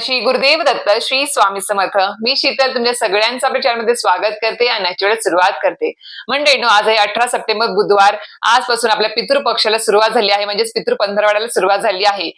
श्री गुरुदेव दत्त श्री स्वामी समर्थ. मी शीतल तुमच्या सगळ्यांचा प्रचारमध्ये स्वागत करते आणि आजच्या वेळेस सुरुवात करते. मंडळीनो आज आहे अठरा सप्टेंबर बुधवार. आजपासून आपल्या पितृपक्षाला सुरुवात झाली आहे. म्हणजेच पितृ पंधरवाड्याला सुरुवात झाली आहे.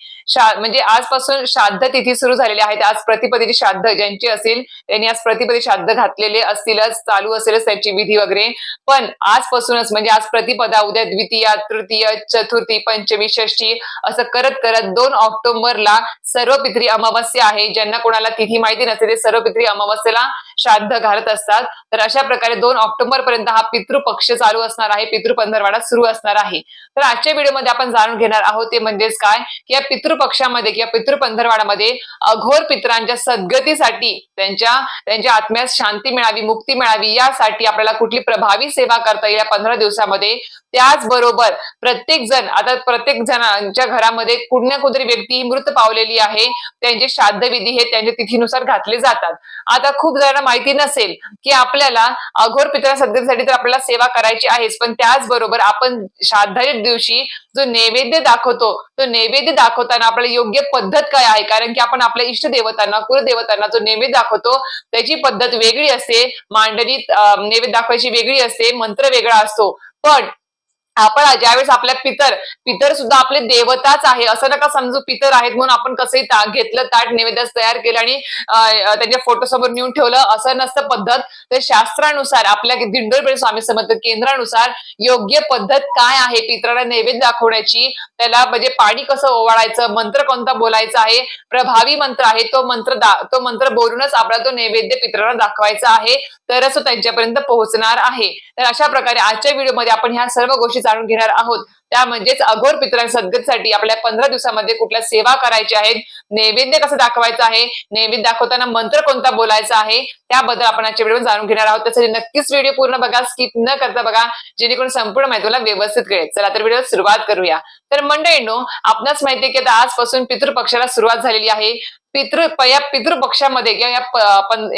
म्हणजे आजपासून श्राद्ध तिथी सुरू झालेली आहे. आज प्रतिपदेची श्राद्ध ज्यांची असेल त्यांनी आज प्रतिपदी श्राद्ध घातलेले असतीलच चालू असेलच त्यांची विधी वगैरे. पण आजपासूनच म्हणजे आज प्रतिपदा उद्या द्वितीया तृतीय चतुर्थी पंचमी षष्टी असं करत करत दोन ऑक्टोबरला सर्व पित्री अमावस्या आहे. ज्यांना कोणाला तिथी माहिती नसते ते सर्व पित्री अमावस्येला श्राद्ध घालत असतात. तर अशा प्रकारे दोन ऑक्टोबर पर्यंत हा पितृपक्ष चालू असणार आहे. पितृ पंधरवाडा सुरू असणार आहे. तर आजच्या व्हिडिओमध्ये आपण जाणून घेणार आहोत ते म्हणजेच काय? की या पितृपक्षामध्ये किंवा पितृ पंधरवाडामध्ये अघोर पित्रांच्या सद्गतीसाठी त्यांच्या त्यांच्या आत्म्यास शांती मिळावी मुक्ती मिळावी यासाठी आपल्याला कुठली प्रभावी सेवा करता येईल या पंधरा दिवसामध्ये? त्याचबरोबर प्रत्येक जण आता प्रत्येक जणांच्या घरामध्ये कुठ ना कुठतरी व्यक्ती ही मृत पावलेली आहे. त्यांचे श्राद्ध विधी हे त्यांच्या तिथीनुसार घातले जातात. आता खूप जणांना माहिती नसेल की आपल्याला अघोर पितळ सद्गतीसाठी तर आपल्याला सेवा करायची आहेच. पण त्याचबरोबर आपण श्राद्धाच्या दिवशी जो नैवेद्य दाखवतो तो नैवेद्य दाखवताना आपल्याला योग्य पद्धत काय आहे? कारण की आपण आपल्या इष्ट देवतांना कुलदेवतांना जो नैवेद्य दाखवतो त्याची पद्धत वेगळी असते. मांडणीत नैवेद्य दाखवायची वेगळी असते. मंत्र वेगळा असतो. पण आपण ज्यावेळेस आपल्या पितर पितर सुद्धा आपले देवताच आहे असं नका समजू पितर आहेत म्हणून आपण कसंही घेतलं ताट नैवेद्य तयार केलं आणि त्यांच्या फोटो समोर नेऊन ठेवलं असं नसतं पद्धत. तर शास्त्रानुसार आपल्या दिंडोरबेळ स्वामी समर्थ केंद्रानुसार योग्य पद्धत काय आहे पितराला नैवेद्य दाखवण्याची? त्याला म्हणजे पाणी कसं ओवाळायचं? मंत्र कोणता बोलायचा आहे? प्रभावी मंत्र आहे तो मंत्र दा- तो मंत्र बोलूनच आपला तो नैवेद्य पितराला दाखवायचा आहे तरच तो त्यांच्यापर्यंत पोहोचणार आहे. तर अशा प्रकारे आजच्या व्हिडिओमध्ये आपण ह्या सर्व गोष्टी जाणून घेणार आहोत. त्या म्हणजेच अघोर पितरां सद्गतीसाठी आपल्या पंधरा दिवसामध्ये कुठल्या सेवा करायच्या आहेत नैवेद्य कसं दाखवायचं आहे नैवेद्य दाखवताना मंत्र कोणता बोलायचा आहे त्याबद्दल आपण आजच्या व्हिडिओ जाणून घेणार आहोत. त्यासाठी नक्कीच व्हिडिओ पूर्ण बघा स्किप न करता बघा जेणेकरून संपूर्ण माहिती तुला व्यवस्थित कळेल. चला तर व्हिडिओ सुरुवात करूया. तर मंडळींनो आपणास माहिती आहे की आता आजपासून पितृपक्षाला सुरुवात झालेली आहे. पितृ या पितृपक्षामध्ये किंवा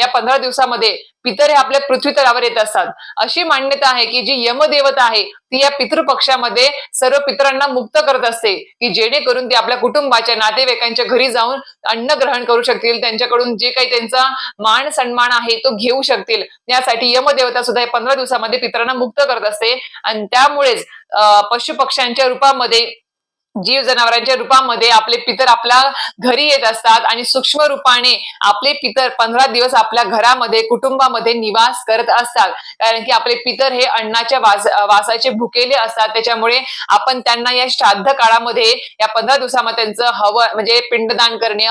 या पंधरा दिवसामध्ये पितर हे आपल्या पृथ्वी तलावर येत असतात. अशी मान्यता आहे की जी यमदेवता आहे ती या पितृपक्षामध्ये सर्व पितरांना मुक्त करत असते की जेणेकरून ते आपल्या कुटुंबाच्या नातेवाईकांच्या घरी जाऊन अन्न ग्रहण करू शकतील त्यांच्याकडून जे काही त्यांचा मान सन्मान आहे तो घेऊ शकतील. यासाठी यमदेवता सुद्धा पंधरा दिवसामध्ये पितरांना मुक्त करत असते. आणि त्यामुळेच पशुपक्ष्यांच्या रूपामध्ये जीव जनावरांच्या रूपामध्ये आपले पितर आपल्या घरी येत असतात आणि सूक्ष्म रूपाने आपले पितर पंधरा दिवस आपल्या घरामध्ये कुटुंबामध्ये निवास करत असतात. कारण की आपले पितर हे अन्नाच्या वास वासाचे भुकेले असतात. त्याच्यामुळे आपण त्यांना या श्राद्ध काळामध्ये या पंधरा दिवसामध्ये त्यांचं हवन म्हणजे पिंडदान करणे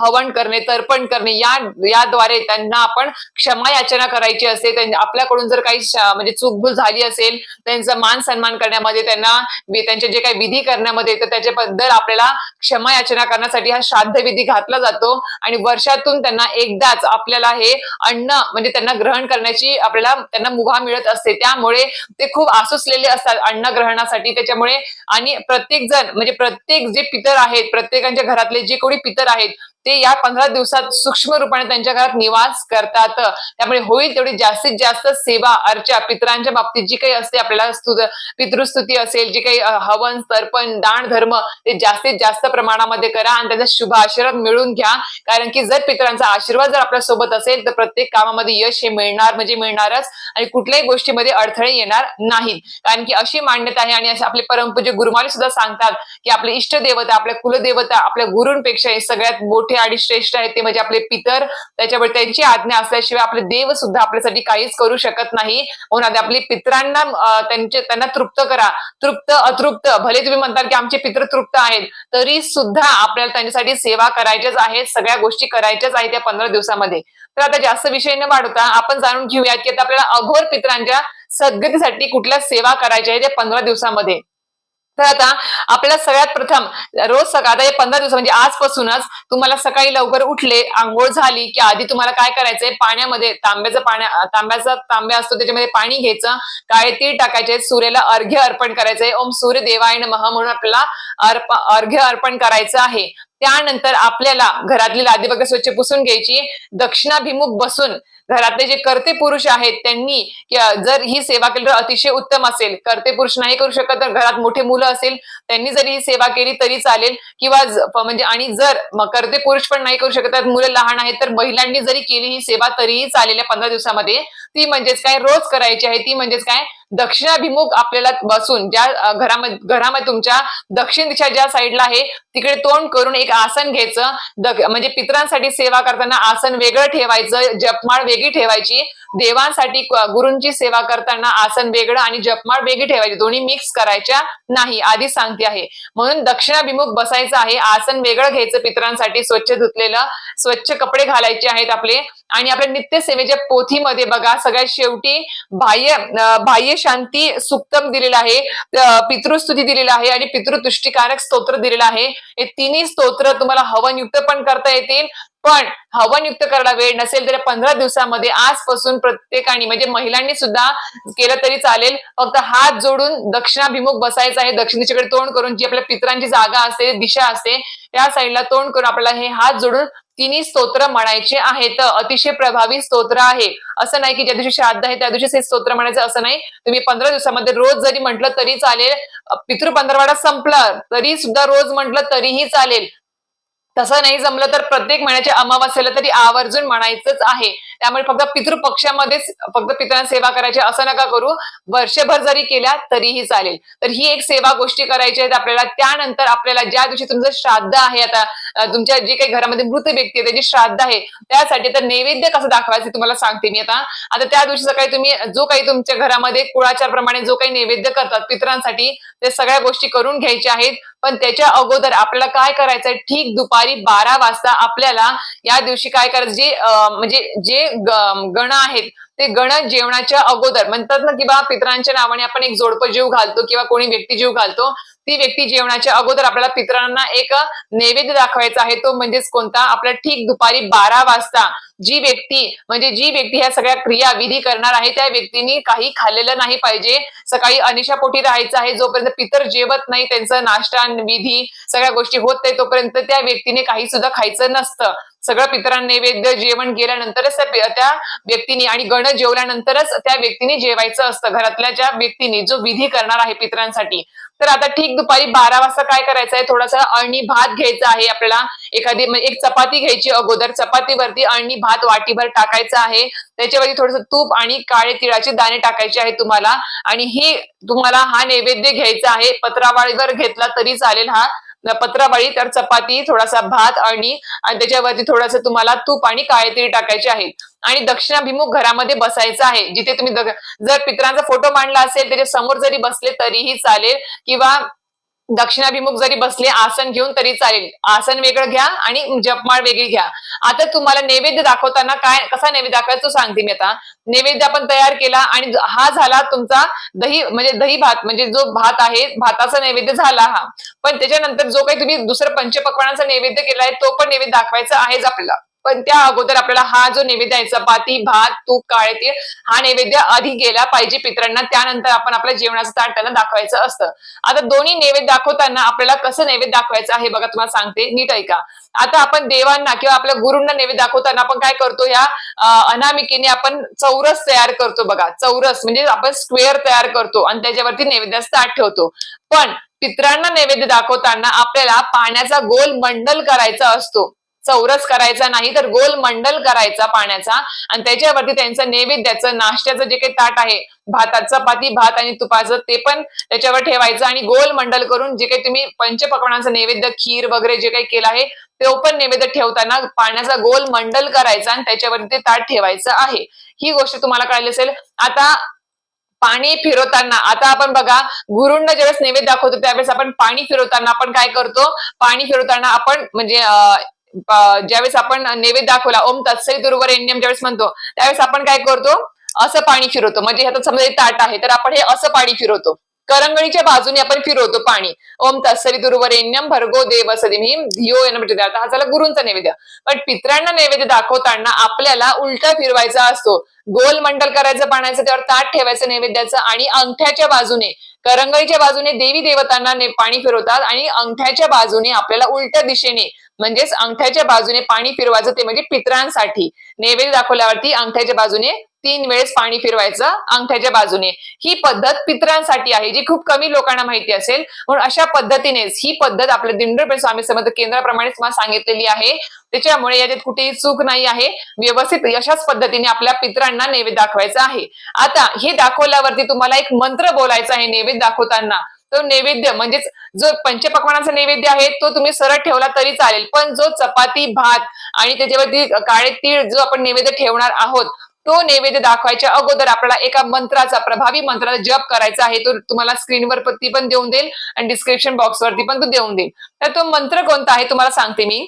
हवन करणे तर्पण करणे या याद्वारे त्यांना आपण क्षमा याचना करायची असते आपल्याकडून जर काही म्हणजे चूकभूल झाली असेल त्यांचा मान सन्मान करण्यामध्ये त्यांना त्यांचे जे काही विधी करण्यामध्ये तर त्याच्याबद्दल आपल्याला क्षमा याचना करण्यासाठी हा श्राद्ध विधी घातला जातो. आणि वर्षातून त्यांना एकदाच आपल्याला हे अन्न म्हणजे त्यांना ग्रहण करण्याची आपल्याला त्यांना मुभा मिळत असते. त्यामुळे ते खूप आसुसलेले असतात अन्न ग्रहणासाठी. त्याच्यामुळे आणि प्रत्येक जण म्हणजे प्रत्येक जे पितर आहेत प्रत्येकांच्या घरातले जे कोणी पितर आहेत ते या पंधरा दिवसात सूक्ष्म रूपाने त्यांच्या घरात निवास करतात. त्यामुळे होईल तेवढी जास्तीत जास्त सेवा अर्चा पितरांच्या बाबतीत जी काही असते आपल्याला पितृस्तुती असेल जी काही हवन तर्पण दान धर्म ते जास्तीत जास्त प्रमाणामध्ये करा आणि त्याचा शुभ आशीर्वाद मिळून घ्या. कारण की जर पितरांचा आशीर्वाद जर आपल्यासोबत असेल तर प्रत्येक कामामध्ये यश हे मिळणार म्हणजे मिळणारच आणि कुठल्याही गोष्टीमध्ये अडथळे येणार नाहीत. कारण की अशी मान्यता आहे आणि असे आपले परमपूज्य गुरुमाली सुद्धा सांगतात की आपले इष्ट देवता आपल्या कुलदेवता आपल्या गुरूंपेक्षा हे सगळ्यात मोठे आणि श्रेष्ठ आहेत ते म्हणजे आपले पितर. त्याच्यामुळे त्यांची आज्ञा असल्याशिवाय आपले देव सुद्धा आपल्यासाठी काहीच करू शकत नाही. म्हणून आता आपली पितरांना त्यांचे त्यांना तृप्त करा. तृप्त अतृप्त. भले तुम्ही म्हणताल की आमचे पित्र तृप्त आहेत तरी सुद्धा आपल्याला त्यांच्यासाठी सेवा करायच्याच आहेत सगळ्या गोष्टी करायच्याच आहेत त्या पंधरा दिवसामध्ये. तर आता जास्त विषय न वाढवता आपण जाणून घेऊयात की आता आपल्याला अघोर पित्रांच्या सद्गतीसाठी कुठल्या सेवा करायच्या आहेत या पंधरा दिवसामध्ये. तर आता आपल्याला सगळ्यात प्रथम रोज सकाळ आता हे पंधरा दिवस म्हणजे आजपासूनच तुम्हाला सकाळी लवकर उठले आंघोळ झाली की आधी तुम्हाला काय करायचंय? पाण्यामध्ये तांब्याचं पाण्या तांब्याचा तांब्या असतो त्याच्यामध्ये पाणी घ्यायचं. काळे तीळ टाकायचे सूर्याला अर्घ्य अर्पण करायचंय. ओम सूर्य देवाय महा म्हणून आपल्याला अर्प अर्घ्य अर्पण करायचं आहे. त्यानंतर आपल्याला घरातली लादी वगैरे स्वच्छ पुसून घ्यायची. दक्षिणाभिमुख बसून घरातले जे कर्ते पुरुष आहेत त्यांनी जर ही सेवा केली तर अतिशय उत्तम असेल. कर्ते पुरुष नाही करू शकत तर घरात मोठे मुलं असेल त्यांनी जरी ही सेवा केली तरी चालेल. किंवा म्हणजे आणि जर कर्ते पुरुष पण नाही करू शकत मुलं लहान आहेत तर महिलांनी जरी केली ही सेवा तरीही चालेल या पंधरा दिवसामध्ये. ती म्हणजेच काय? रोज करायची आहे. ती म्हणजेच काय? दक्षिणाभिमुख आपल्याला बसून ज्या घरामध्ये घरामध्ये तुमच्या दक्षिण दिशा ज्या साईडला आहे तिकडे तोंड करून एक आसन घ्यायचं. म्हणजे पितरांसाठी सेवा करताना आसन वेगळं ठेवायचं. जपमाळ वेगळी ठेवायची. देवांसाठी गुरुंची सेवा करताना आसन वेगळं आणि जपमाळ वेगळी ठेवायची. दोन्ही मिक्स करायच्या नाही आधी सांगते आहे. म्हणून दक्षिणाभिमुख बसायचं आहे आसन वेगळं घ्यायचं पितरांसाठी स्वच्छ धुतलेलं स्वच्छ कपडे घालायचे आहेत आपले. आणि आपल्या नित्य सेवेच्या पोथीमध्ये बघा सगळ्यात शेवटी बाह्य बाह्य शांती सुक्तम दिलेलं आहे पितृस्तुती दिलेला आहे आणि पितृतुष्टीकारक स्तोत्र दिलेलं आहे. हे तिन्ही स्तोत्र तुम्हाला हवनयुक्त पण करता येतील पण हवनयुक्त करायला वेळ नसेल तर पंधरा दिवसामध्ये आजपासून प्रत्येकाने म्हणजे महिलांनी सुद्धा केलं तरी चालेल. फक्त हात जोडून दक्षिणाभिमुख बसायचं आहे. दक्षिणेच्याकडे तोंड करून जी आपल्या पितरांची जागा असते दिशा असते त्या साईडला तोंड करून आपल्याला हे हात जोडून तिन्ही स्तोत्र म्हणायचे आहेत. अतिशय प्रभावी स्तोत्र आहे. असं नाही की ज्या दिवशी श्राद्ध आहे त्या दिवशीच हे स्तोत्र म्हणायचं असं नाही. तुम्ही पंधरा दिवसामध्ये रोज जरी म्हटलं तरी चालेल. पितृ पंधरवाडा संपला तरी सुद्धा रोज म्हटलं तरीही चालेल. तसं नाही जमलं तर प्रत्येक महिन्याच्या अमावास्येला तरी आवर्जून म्हणायचंच आहे. त्यामुळे फक्त पितृपक्षामध्येच फक्त पितरांना सेवा करायची असं नका करू. वर्षभर जरी केल्या तरीही चालेल. तर ही एक सेवा गोष्टी करायच्या आहेत आपल्याला. त्यानंतर आपल्याला ज्या दिवशी तुमचं श्राद्ध आहे आता तुमच्या जे काही घरामध्ये मृत व्यक्ती आहे त्याची श्राद्ध आहे त्यासाठी तर नैवेद्य कसं दाखवायचं तुम्हाला सांगते मी आता. आता त्या दिवशी सकाळी तुम्ही जो काही तुमच्या घरामध्ये कुळाचार प्रमाणे जो काही नैवेद्य करतात पितरांसाठी ते सगळ्या गोष्टी करून घ्यायच्या आहेत. पण त्याच्या अगोदर आपल्याला काय करायचंय ठीक दुपारी बारा वाजता आपल्याला या दिवशी काय करायचं? जे म्हणजे जे गण आहेत ते गण जेवणाच्या अगोदर. म्हणतात ना की बा पितरांच्या नावाने आपण एक जोडपं जीव घालतो किंवा कोणी व्यक्ती जीव घालतो ती व्यक्ती जेवणाच्या अगोदर आपल्याला पितरांना एक नैवेद्य दाखवायचा आहे. तो म्हणजेच कोणता? आपल्या ठीक दुपारी बारा वाजता जी व्यक्ती म्हणजे जी व्यक्ती ह्या सगळ्या क्रिया विधी करणार आहे त्या व्यक्तीने काही खाल्लेलं नाही पाहिजे. सकाळी अनिशापोटी राहायचं आहे जोपर्यंत पितर जेवत नाही त्यांचं नाश्ता विधी सगळ्या गोष्टी होत नाही तोपर्यंत त्या व्यक्तीने काही सुद्धा खायचं नसतं. सगळं पितरां नैवेद्य जेवण गेल्यानंतरच त्या व्यक्तीने आणि गण जेवल्यानंतरच त्या व्यक्तीने जेवायचं असतं. घरातल्या ज्या व्यक्तीने जो विधी करणार आहे पितरांसाठी. तर आता ठीक दुपारी बारा वाजता काय करायचं आहे? थोडासा अळणी भात घ्यायचा आहे आपल्याला. एखादी एक चपाती घ्यायची अगोदर. चपातीवरती अळणी भात वाटीभर टाकायचा आहे. त्याच्यावरती थोडस तूप आणि काळे तिळाचे दाणे टाकायचे आहे तुम्हाला. आणि ही तुम्हाला हा नैवेद्य घ्यायचा आहे. पत्रावाळीवर घेतला तरी चालेल हा. पत्रावळी तर चपाती थोडासा भात आणि त्याच्यावरती थोडस तुम्हाला तूप आणि काळे तीळ टाकायचे आहेत. आणि दक्षिणाभिमुख घरामध्ये बसायचं आहे. जिथे तुम्ही जर पितरांचा फोटो मांडला असेल त्याच्यासमोर जरी बसले तरीही चालेल. किंवा दक्षिणाभिमुख जरी बसले आसन घेऊन तरी चालेल. आसन वेगळं घ्या आणि जपमाळ वेगळी घ्या. आता तुम्हाला नैवेद्य दाखवताना काय कसा नैवेद्य दाखवायचा तो सांगते मी आता. नैवेद्य आपण तयार केला आणि हा झाला तुमचा दही म्हणजे दही भात म्हणजे जो भात आहे भाताचा नैवेद्य झाला हा. पण त्याच्यानंतर जो काही तुम्ही दुसरं पंचपक्वानाचा नैवेद्य केला आहे तो पण नैवेद्य दाखवायचा आहेच आपल्याला. पण त्या अगोदर आपल्याला हा जो नैवेद्य आहे चपाती भात तूप काळे तीळ हा नैवेद्य आधी गेला पाहिजे पितरांना. त्यानंतर आपण आपल्या जेवणाचं ताट त्यांना दाखवायचं असतं. आता दोन्ही नैवेद्य दाखवताना आपल्याला कसं नैवेद्य दाखवायचं आहे बघा तुम्हाला सांगते. नीट ऐका. आता आपण देवांना किंवा आपल्या गुरूंना नैवेद्य दाखवताना आपण काय करतो? या अनामिकेने आपण चौरस तयार करतो बघा. चौरस म्हणजे आपण स्क्वेअर तयार करतो आणि त्याच्यावरती नैवेद्याचं ताट ठेवतो. पण पितरांना नैवेद्य दाखवताना आपल्याला पाण्याचा गोल मंडल करायचा असतो. चौरस करायचा नाही तर गोल मंडल करायचा पाण्याचा. आणि त्याच्यावरती त्यांचं नैवेद्याचं नाश्त्याचं जे काही ताट आहे भातात चपाती भात आणि तुपाचं ते पण त्याच्यावर ठेवायचं आणि गोल मंडल करून जे काही तुम्ही पंचपकवणाचं नैवेद्य खीर वगैरे जे काही केलं आहे ते पण नैवेद्य ठेवताना पाण्याचा गोल मंडल करायचा आणि त्याच्यावरती ते ताट ठेवायचं आहे. ही गोष्ट तुम्हाला कळाली असेल. आता पाणी फिरवताना आता आपण बघा गुरुंना ज्यावेळेस नैवेद्य दाखवतो त्यावेळेस आपण पाणी फिरवताना आपण काय करतो? पाणी फिरवताना आपण म्हणजे ज्यावेळेस आपण नैवेद्य दाखवला ओम तत्सई दुर्वरेण्यम ज्यावेळेस म्हणतो त्यावेळेस आपण काय करतो? असं पाणी फिरवतो. म्हणजे ह्याचा समजा ताट आहे तर आपण हे असं पाणी फिरवतो. करंगळीच्या बाजूने आपण फिरवतो पाणी. ओम तत्सरी दुर्वरेण्यम भर्गो देव सदिमी धियो म्हणजे हा झाला गुरुंचा नैवेद्य. पण पित्रांना नैवेद्य दाखवताना आपल्याला उलटा फिरवायचा असतो. गोल मंडल करायचं पाण्याचं त्यावर ताट ठेवायचं नैवेद्याचं आणि अंगठ्याच्या बाजूने करंगळीच्या बाजूने देवी देवतांना पाणी फिरवतात आणि अंगठ्याच्या बाजूने आपल्याला उलट्या दिशेने म्हणजेच अंगठ्याच्या बाजूने पाणी फिरवायचं ते म्हणजे पितरांसाठी. नैवेद्य दाखवल्यावरती अंगठ्याच्या बाजूने तीन वेळेस पाणी फिरवायचं अंगठ्याच्या बाजूने. ही पद्धत पितरांसाठी आहे जी खूप कमी लोकांना माहिती असेल. म्हणून अशा पद्धतीनेच ही पद्धत आपल्या दिंडोरपेठ स्वामी समर्थ केंद्राप्रमाणे तुम्हाला सांगितलेली आहे. त्याच्यामुळे याच्यात कुठेही चूक नाही आहे. व्यवस्थित अशाच पद्धतीने आपल्या पितरांना नैवेद्य दाखवायचा आहे. आता हे दाखवल्यावरती तुम्हाला एक मंत्र बोलायचा आहे नैवेद्य दाखवताना. तो नैवेद्य म्हणजेच जो पंचपक्वानाचा नैवेद्य आहे तो तुम्ही सरळ ठेवला तरी चालेल. पण जो चपाती भात आणि त्याच्यावरती काळे तीळ जो आपण नैवेद्य ठेवणार आहोत तो नैवेद्य दाखवायच्या अगोदर आपल्याला एका मंत्राचा प्रभावी मंत्राचा जप करायचा आहे तो तुम्हाला स्क्रीनवर पण देऊन देईल आणि डिस्क्रिप्शन बॉक्सवरती पण तो देऊन देईल. तर तो मंत्र कोणता आहे तुम्हाला सांगते मी.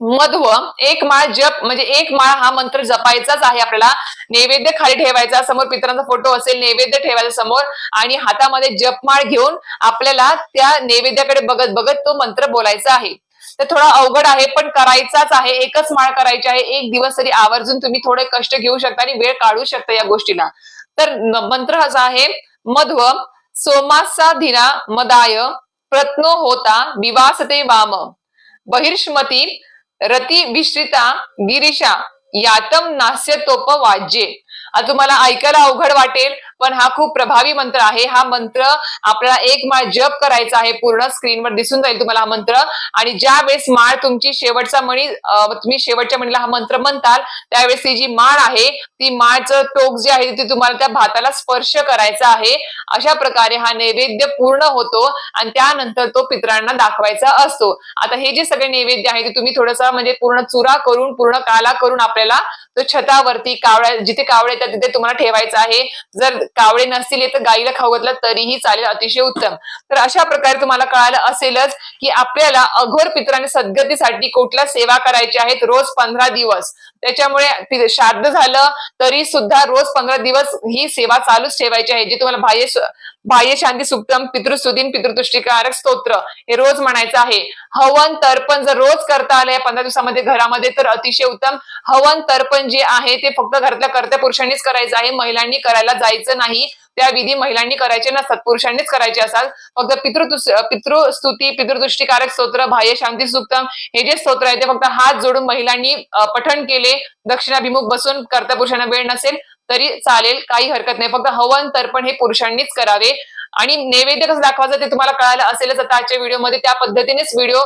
मध्व एक माळ जप म्हणजे एक माळ हा मंत्र जपायचाच आहे आपल्याला. नैवेद्य खाली ठेवायचा समोर पितरांचा फोटो असेल नैवेद्य ठेवायचा समोर आणि हातामध्ये जपमाळ घेऊन आपल्याला त्या नैवेद्याकडे बघत बघत तो मंत्र बोलायचा आहे. तर थोडा अवघड आहे पण करायचाच आहे. एकच माळ करायची आहे. एक दिवस तरी आवर्जून तुम्ही थोडे कष्ट घेऊ शकता आणि वेळ काढू शकता या गोष्टीला. तर मंत्र असा आहे मध्व सोमासा धिना मदाय प्रत्नो होता विवासते वाम. बहिर्ष्मती रती विश्रिता गिरीशा यातम नास्य तोप वाज्ये आता तुम्हाला ऐकायला अवघड वाटेल पण हा खूप प्रभावी मंत्र आहे. हा मंत्र आपल्याला एक माळ जप करायचा आहे. पूर्ण स्क्रीनवर दिसून जाईल तुम्हाला हा मंत्र. आणि ज्या वेळेस माळ तुमची शेवटचा मणी तुम्ही शेवटच्या मणीला हा मंत्र म्हणताल त्यावेळेस ती जी माळ आहे ती माळचं टोक जे आहे ते तुम्हाला त्या भाताला स्पर्श करायचा आहे. अशा प्रकारे हा नैवेद्य पूर्ण होतो आणि त्यानंतर तो पितरांना दाखवायचा असतो. आता हे जे सगळे नैवेद्य आहे ते तुम्ही थोडंसं म्हणजे पूर्ण चुरा करून पूर्ण काला करून आपल्याला तो छतावरती कावळ्या जिथे कावळे येतात तिथे तुम्हाला ठेवायचा आहे. जर कावळे नसतील तर गाईला खाऊ घातला तरीही चालेल अतिशय उत्तम. तर अशा प्रकारे तुम्हाला कळालं असेलच की आपल्याला अघोर पित्राने सद्गतीसाठी कुठल्या सेवा करायच्या आहेत रोज पंधरा दिवस. त्याच्यामुळे श्राद्ध झालं तरी सुद्धा रोज पंधरा दिवस ही सेवा चालूच ठेवायची आहे जी तुम्हाला बाह्य बाह्य शांती सुक्तम पितृस्तुतीन पितृतुष्टिकारक स्तोत्र हे रोज म्हणायचं आहे. हवन तर्पण जर रोज करता आलं या पंधरा दिवसामध्ये घरामध्ये तर अतिशय उत्तम. हवन तर्पण जे आहे ते फक्त घरातल्या कर्त्या पुरुषांनीच करायचं आहे. महिलांनी करायला जायचं नाही. त्या विधी महिलांनी करायचे नसतात पुरुषांनीच करायचे असतात फक्त पितृ पितृस्तुती पितृदृष्टीकारक स्तोत्र बाह्य शांती सुक्तम हे जे स्तोत्र आहे ते फक्त हात जोडून महिलांनी पठण केले. दक्षिणाभिमुख बसून कर्त्या पुरुषांना वेळ नसेल. तरी चालेल काही हरकत नाही. फक्त हवन तर्पण हे पुरुषांनीच करावे. आणि नैवेद्य कसं दाखवायचं ते तुम्हाला कळालं असेलच आता आजच्या व्हिडिओमध्ये. त्या पद्धतीनेच व्हिडिओ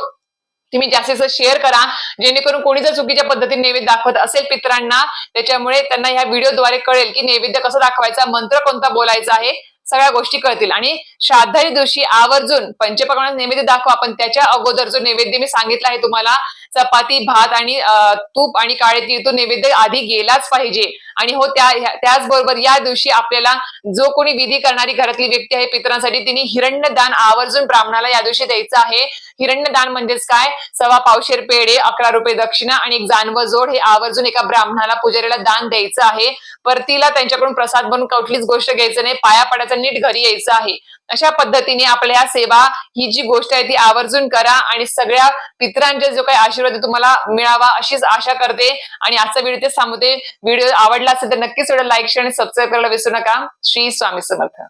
तुम्ही जास्तीत जास्त शेअर करा. जेणेकरून कोणी जर चुकीच्या पद्धतीने नैवेद्य दाखवत असेल पित्रांना त्याच्यामुळे त्यांना ह्या व्हिडिओद्वारे कळेल की नैवेद्य कसं दाखवायचा मंत्र कोणता बोलायचा आहे सगळ्या गोष्टी कळतील. आणि श्राद्धाच्या दिवशी आवर्जून पंचपक्वान नैवेद्य दाखवा. पण त्याच्या अगोदर जो नैवेद्य मी सांगितला आहे तुम्हाला चपाती भात आणि तूप आणि काळे तीळ तो नैवेद्य आधी गेलाच पाहिजे. आणि हो त्या त्याचबरोबर या दिवशी आपल्याला जो कोणी विधी करणारी घरातली व्यक्ती आहे पितरांसाठी तिने हिरण्यदान आवर्जून ब्राह्मणाला या दिवशी द्यायचं आहे. हिरण्यदान म्हणजेच काय? सव्वा पावशेर पेढे अकरा रुपये दक्षिणा आणि एक जानवं जोड हे आवर्जून एका ब्राह्मणाला पुजारीला दान द्यायचं आहे. परतीला त्यांच्याकडून प्रसाद बनून कुठलीच गोष्ट घ्यायचं नाही. पाया पडायचं नीट घरी यायचं आहे. अशा पद्धतीने आपल्या सेवा ही जी गोष्ट आहे ती आवर्जून करा आणि सगळ्या पितरांचे जो काही आशीर्वाद तुम्हाला मिळावा अशीच आशा करते. आणि आजचा व्हिडिओ ते सांगते व्हिडिओ आवडला असेल तर नक्कीच लाईक शेअर आणि सबस्क्राईब करायला विसरू नका. श्री स्वामी समर्थ.